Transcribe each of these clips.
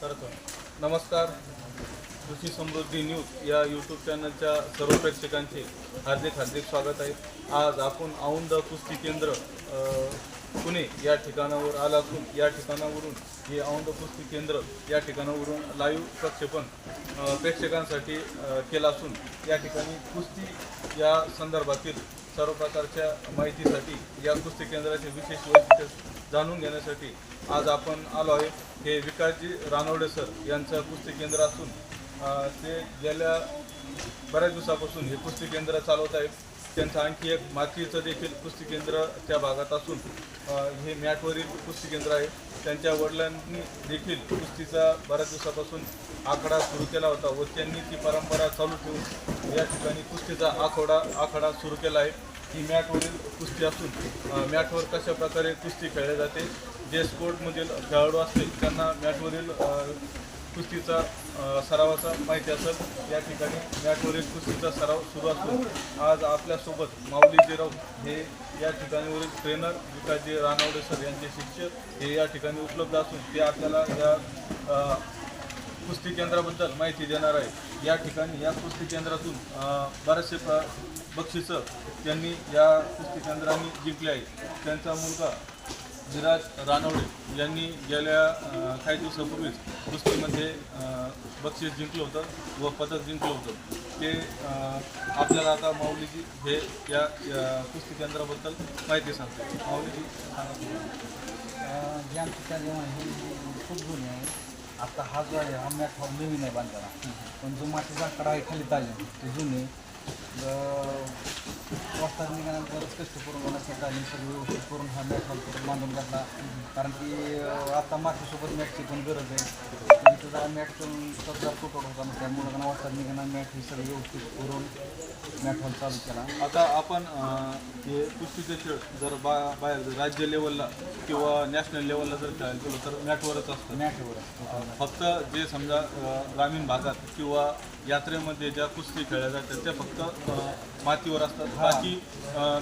करतो नमस्कार. कृषी समृद्धी न्यूज या यूट्यूब चॅनलच्या सर्व प्रेक्षकांचे हार्दिक हार्दिक स्वागत आहे. आज आपण औंध कुस्ती केंद्र पुणे या ठिकाणावर आला असून या ठिकाणावरून हे औंध कुस्ती केंद्र या ठिकाणावरून लाईव्ह प्रक्षेपण प्रेक्षकांसाठी केलं असून या ठिकाणी कुस्ती या संदर्भातील सर्व प्रकारच्या माहितीसाठी या कुस्ती केंद्राचे विशेष वैशिष्ट्य जाणून घेण्यासाठी आज आपण आलो आहे. हे विकासजी रानवडे सर यांचं कुस्ती केंद्र असून ते गेल्या बऱ्याच दिवसापासून हे कुस्ती केंद्र चालवत आहेत. त्यांचं आणखी एक मातीचं देखील कुस्ती केंद्र त्या भागात असून हे मॅटवरील कुस्ती केंद्र आहे. त्यांच्या वडिलांनी देखील कुस्तीचा बऱ्याच दिवसापासून आखाडा सुरू केला होता व त्यांनी ती परंपरा चालू ठेवून या ठिकाणी कुस्तीचा आखोडा आखाडा सुरू केला आहे. ही मॅटवरील कुस्ती असून मॅटवर कशा प्रकारे कुस्ती खेळली जाते जे स्पोर्टमधील खेळाडू असतील त्यांना मॅटवरील कुस्तीचा सरावाचा माहिती असेल. या ठिकाणी मॅटवरील कुस्तीचा सराव सुरू असून आज आपल्यासोबत माऊली जिराव हे या ठिकाणीवरील ट्रेनर विकासजी रानवडे सर यांचे शिक्षक हे या ठिकाणी उपलब्ध असून ते आपल्याला या कुस्ती केंद्राबद्दल माहिती देणार आहे. या ठिकाणी या कुस्ती केंद्रातून बरेचसे बक्षिसं त्यांनी या कुस्ती केंद्राने जिंकले आहे त्यांचा मुलगा विराज रानवडे यांनी गेल्या काही दिवसापूर्वीच कुस्तीमध्ये बक्षीस जिंकलं होतं व पदक जिंकलं होतं. ते आपल्याला आता माऊलीजी हे या कुस्ती केंद्राबद्दल माहिती सांगतात. माऊलीजी सांगा तुम्ही. खूप जुने आहे. आता हा जो आहे हा मॅट नवीन आहे बांधताना पण जो मातीचा आकडा आहे खाली तालीम ते जुने वाजता निघाल्यानंतर कष्ट करून वनस्पती तालीम सगळं व्यवस्थित करून हा हॉल करून बांधून घातला कारण की आता मातीसोबत मॅटची पण गरज आहे. जरा मॅट करून सध्या तुटवत होता मग त्यामुळे त्यांना वाजता निघाला मॅट हे सगळं व्यवस्थित करून हॉल चालू केला. आता आपण हे कुस्तीचे खेळ जर बा बाहेर जर राज्य लेवलला किंवा नॅशनल लेवलला जर खेळायला गेलो तर मॅटवरच असतं. मॅटवर असतो फक्त जे समजा ग्रामीण भागात किंवा यात्रेमध्ये ज्या कुस्ती खेळल्या जातात त्या फक्त अं, मातीवर असतात. बाकी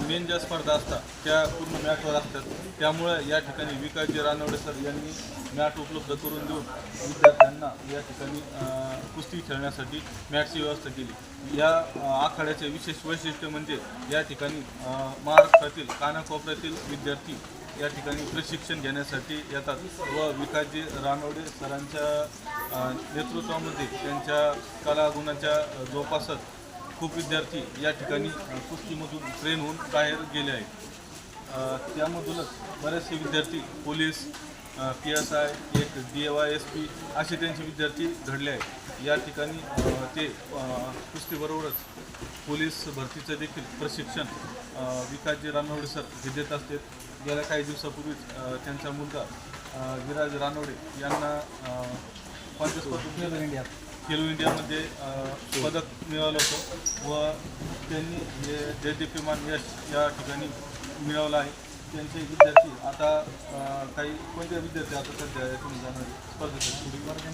मेन ज्या स्पर्धा असतात त्या पूर्ण मॅटवर असतात. त्यामुळे या ठिकाणी विकासजी रानवडे सर यांनी मॅट उपलब्ध करून देऊन विद्यार्थ्यांना या ठिकाणी कुस्ती खेळण्यासाठी मॅटची व्यवस्था केली. या आखाड्याचे विशेष वैशिष्ट्य म्हणजे या ठिकाणी महाराष्ट्रातील कानाकोपऱ्यातील विद्यार्थी या ठिकाणी प्रशिक्षण घेण्यासाठी येतात व विकासजी रानवडे सरांच्या नेतृत्वामध्ये त्यांच्या कलागुणाच्या जोपासत खूप विद्यार्थी या ठिकाणी कुस्तीमधून ट्रेन होऊन बाहेर गेले आहेत. त्यामधूनच बरेचसे विद्यार्थी पोलीस पी एस आय एक डी वाय एस पी असे त्यांचे विद्यार्थी घडले आहेत. या ठिकाणी ते कुस्तीबरोबरच पोलीस भरतीचं देखील प्रशिक्षण विकासजी रानवडे सर हे देत असतात. गेल्या काही दिवसापूर्वीच त्यांचा मुलगा विराज रानवडे यांना पंचस्पर्धा कोणत्या खेलो इंडियामध्ये पदक मिळवलं होतं व त्यांनी हे देदीप्यमान यश या ठिकाणी मिळवलं आहे त्यांचे विद्यार्थी आता काही कोणते विद्यार्थी आता सध्या यातून जाणार स्पर्धेसाठी पुढे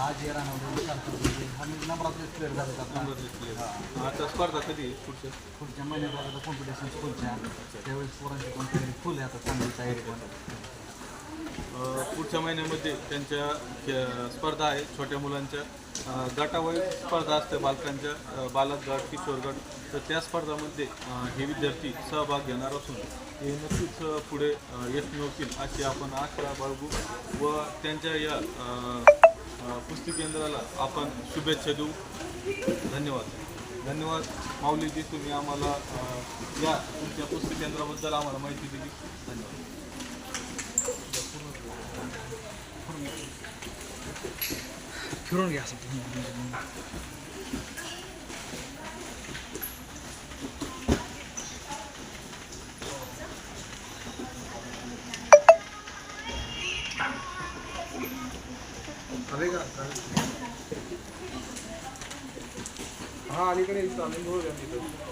आज ये राहणार मी नंबरातले प्लेअर झाले आता स्पर्धा कधी पुढच्या? पुढच्या महिन्यात आता कॉम्पिटिशन स्कूलच्या त्यावेळेस पोरांची पण तयारी फुल आहे आता चांगली तयारी पण. पुढच्या महिन्यामध्ये त्यांच्या खे- स्पर्धा आहे छोट्या मुलांच्या. अ, गटावाईज स्पर्धा असते बालकांच्या बालक गट किशोर गट तर त्या स्पर्धामध्ये हे विद्यार्थी सहभाग घेणार असून हे नक्कीच पुढे यश मिळवतील अशी आपण आशा बाळगू व त्यांच्या या पुस्तक कुस्ती केंद्राला आपण शुभेच्छा देऊ. धन्यवाद. धन्यवाद. माऊलीजी तुम्ही आम्हाला या तुमच्या कुस्ती केंद्राबद्दल आम्हाला माहिती दिली. धन्यवाद. फिरून घ्या असं हा अलीकडे चालेल बघूया तिथं